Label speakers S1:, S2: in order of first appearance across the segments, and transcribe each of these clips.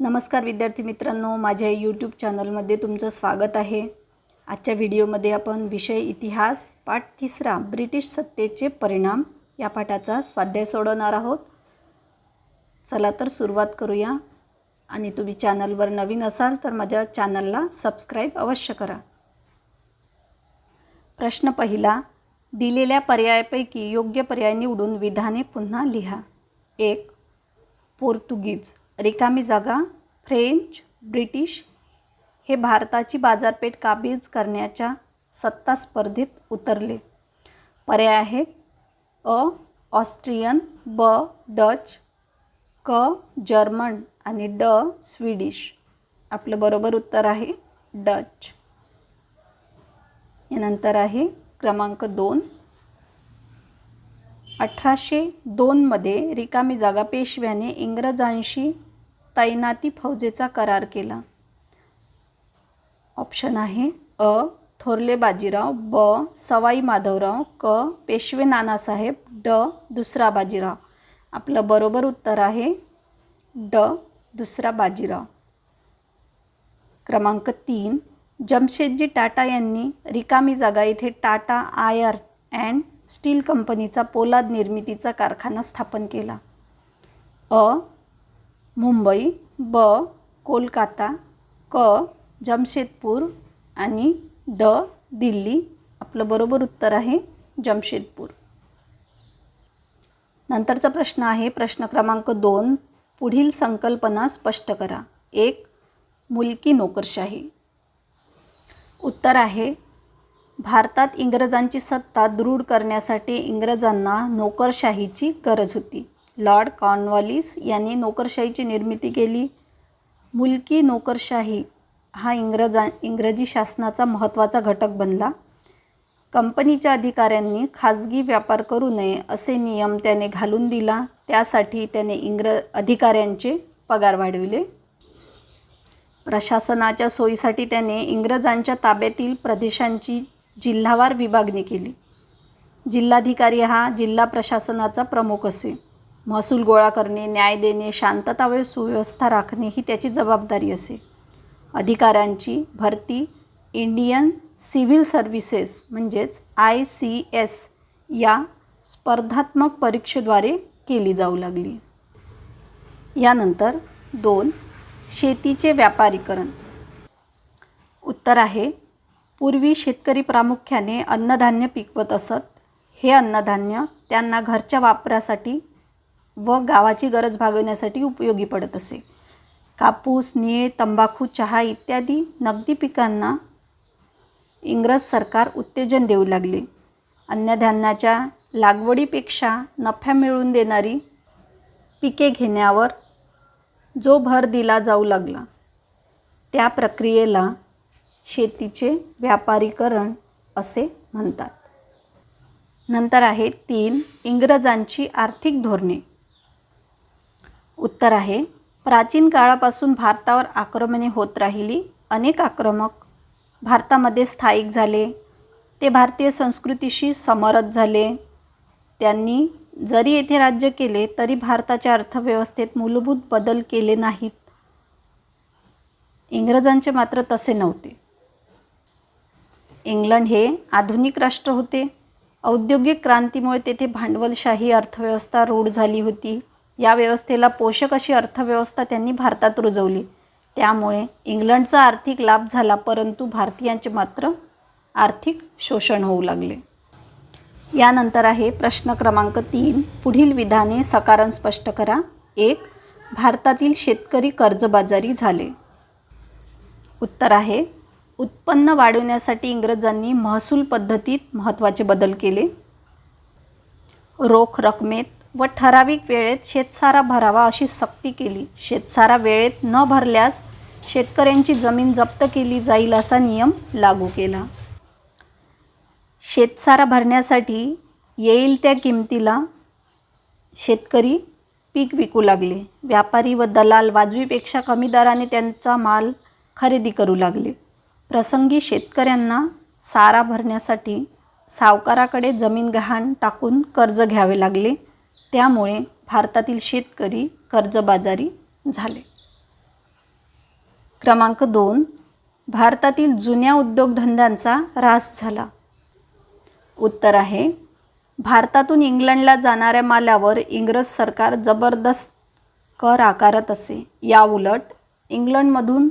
S1: नमस्कार विद्यार्थी मित्रांनो माझ्या यूट्यूब चॅनलमध्ये तुमचं स्वागत आहे. आजच्या व्हिडिओमध्ये आपण विषय इतिहास पाठ तिसरा ब्रिटिश सत्तेचे परिणाम या पाठाचा स्वाध्याय सोडवणार आहोत. चला तर सुरुवात करूया. आणि तुम्ही चॅनलवर नवीन असाल तर माझ्या चॅनलला सबस्क्राईब अवश्य करा. प्रश्न पहिला दिलेल्या पर्यायापैकी योग्य पर्याय निवडून विधाने पुन्हा लिहा. एक पोर्तुगीज. रिकामी जागा फ्रेंच ब्रिटिश हे भारताची बाजारपेठ काबीज करण्याच्या सत्ता स्पर्धेत उतरले. पर्याय आहेत अ ऑस्ट्रियन ब डच क जर्मन आणि ड स्वीडिश. आपलं बरोबर उत्तर आहे डच. यानंतर आहे क्रमांक दोन. अठराशे दोनमध्ये रिकामी जागा पेशव्याने इंग्रजांशी तैनाती फौजेचा करार केला. ऑप्शन आहे अ थोरले बाजीराव ब सवाई माधवराव क पेशवे नानासाहेब ड दुसरा बाजीराव. आपलं बरोबर उत्तर आहे ड दुसरा बाजीराव. क्रमांक तीन जमशेदजी टाटा यांनी रिकामी जागा येथे टाटा आयर अँड स्टील कंपनीचा पोलाद निर्मितीचा कारखाना स्थापन केला. अ मुंबई ब कोलकाता क जमशेदपूर आणि ड दिल्ली. आपलं बरोबर उत्तर आहे जमशेदपूर. नंतरचा प्रश्न आहे प्रश्न क्रमांक दोन. पुढील संकल्पना स्पष्ट करा. एक मुलकी नोकरशाही. उत्तर आहे भारतात इंग्रजांची सत्ता दृढ करण्यासाठी इंग्रजांना नोकरशाहीची गरज होती. लॉर्ड कॉर्नवॉलिस यांनी नोकरशाहीची निर्मिती केली. मुलकी नोकरशाही हा इंग्रजा इंग्रजी शासनाचा महत्त्वाचा घटक बनला. कंपनीच्या अधिकाऱ्यांनी खाजगी व्यापार करू नये असे नियम त्याने घालून दिला. त्यासाठी त्याने इंग्र अधिकाऱ्यांचे पगार वाढविले. प्रशासनाच्या सोयीसाठी त्याने इंग्रजांच्या ताब्यातील प्रदेशांची जिल्हावार विभागणी केली. जिल्हाधिकारी हा जिल्हा प्रशासनाचा प्रमुख असे. महसूल गोळा करणे न्याय देणे शांतता व सुव्यवस्था राखणे ही त्याची जबाबदारी असे. अधिकाऱ्यांची भरती इंडियन सिव्हिल सर्व्हिसेस म्हणजेच आय सी एस या स्पर्धात्मक परीक्षेद्वारे केली जाऊ लागली. यानंतर दोन शेतीचे व्यापारीकरण. उत्तर आहे पूर्वी शेतकरी प्रामुख्याने अन्नधान्य पिकवत असत. हे अन्नधान्य त्यांना घरच्या वापरासाठी व गावाची गरज भागवण्यासाठी उपयोगी पडत असे. कापूस नीळ तंबाखू चहा इत्यादी नगदी पिकांना इंग्रज सरकार उत्तेजन देऊ लागले. अन्नधान्याच्या लागवडीपेक्षा नफ्या मिळवून देणारी पिके घेण्यावर जो भर दिला जाऊ लागला. त्या प्रक्रियेला शेतीचे व्यापारीकरण असे म्हणतात. नंतर आहे तीन इंग्रजांची आर्थिक धोरणे. उत्तर आहे. प्राचीन काळापासून भारतावर आक्रमणे होत राहिली. अनेक आक्रमक भारतामध्ये स्थायिक झाले. ते भारतीय संस्कृतीशी समरस झाले. त्यांनी जरी येथे राज्य केले तरी भारताच्या अर्थव्यवस्थेत मूलभूत बदल केले नाहीत. इंग्रजांचे मात्र तसे नव्हते. इंग्लंड हे आधुनिक राष्ट्र होते. औद्योगिक क्रांतीमुळे तेथे भांडवलशाही अर्थव्यवस्था रूढ झाली होती. या व्यवस्थेला पोषक अशी अर्थव्यवस्था त्यांनी भारतात रुजवली. त्यामुळे इंग्लंडचा आर्थिक लाभ झाला परंतु भारतीयांचे मात्र आर्थिक शोषण होऊ लागले. यानंतर आहे प्रश्न क्रमांक तीन. पुढील विधाने सकारण स्पष्ट करा. एक भारतातील शेतकरी कर्जबाजारी झाले. उत्तर आहे उत्पन्न वाढवण्यासाठी इंग्रजांनी महसूल पद्धतीत महत्त्वाचे बदल केले. रोख रकमेत व ठराविक वेळेत शेतसारा भरावा अशी सक्ती केली. शेतसारा वेळेत न भरल्यास शेतकऱ्यांची जमीन जप्त केली जाईल असा नियम लागू केला. शेतसारा भरण्यासाठी येईल त्या किमतीला शेतकरी पीक विकू लागले. व्यापारी व दलाल वाजवीपेक्षा कमी दराने त्यांचा माल खरेदी करू लागले. प्रसंगी शेतकऱ्यांना सारा भरण्यासाठी सावकाराकडे जमीन गहाण टाकून कर्ज घ्यावे लागले. त्यामुळे भारतातील शेतकरी कर्जबाजारी झाले. क्रमांक दोन. भारतातील जुन्या उद्योगधंद्यांचा ऱ्हास झाला. उत्तर आहे भारतातून इंग्लंडला जाणाऱ्या मालावर इंग्रज सरकार जबरदस्त कर आकारत असे. या उलट इंग्लंडमधून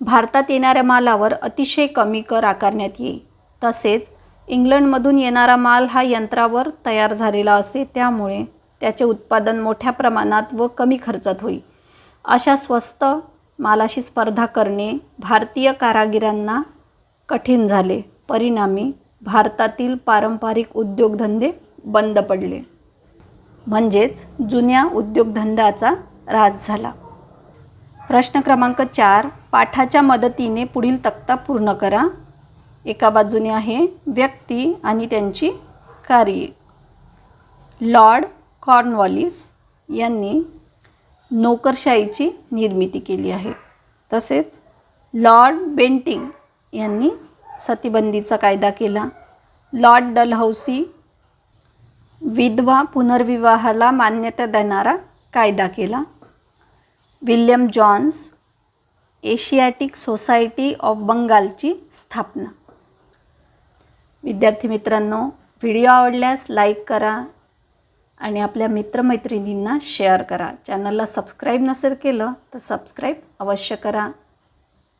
S1: भारतात येणाऱ्या मालावर अतिशय कमी कर आकारण्यात येई तसेच इंग्लंडमधून येणारा माल हा यंत्रावर तयार झालेला असे त्यामुळे त्याचे उत्पादन मोठ्या प्रमाणात व कमी खर्चात होई. अशा स्वस्त मालाशी स्पर्धा करणे भारतीय कारागिरांना कठीण झाले. परिणामी भारतातील पारंपरिक उद्योगधंदे बंद पडले. म्हणजेच जुन्या उद्योगधंद्याचा ऱ्हास झाला. प्रश्न क्रमांक चार पाठाच्या मदतीने पुढील तक्ता पूर्ण करा. एका बाजूने आहे व्यक्ती आणि त्यांची कार्ये लॉर्ड कॉर्नवॉलिस यांनी नोकरशाहीची निर्मिती केली आहे. तसेच लॉर्ड बेंटिंग यांनी सतीबंदीचा कायदा केला. लॉर्ड डलहौसी विधवा पुनर्विवाहाला मान्यता देणारा कायदा केला. William Jones Asiatic Society of बंगालची स्थापना. विद्यार्थी मित्रांनो व्हिडिओ आवडल्यास लाईक करा आणि आपल्या मित्रमैत्रिणींना शेअर करा. चॅनलला सबस्क्राईब नसेल केलं तर सबस्क्राईब अवश्य करा.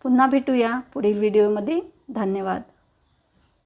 S1: पुन्हा भेटूया पुढील व्हिडिओमध्ये. धन्यवाद.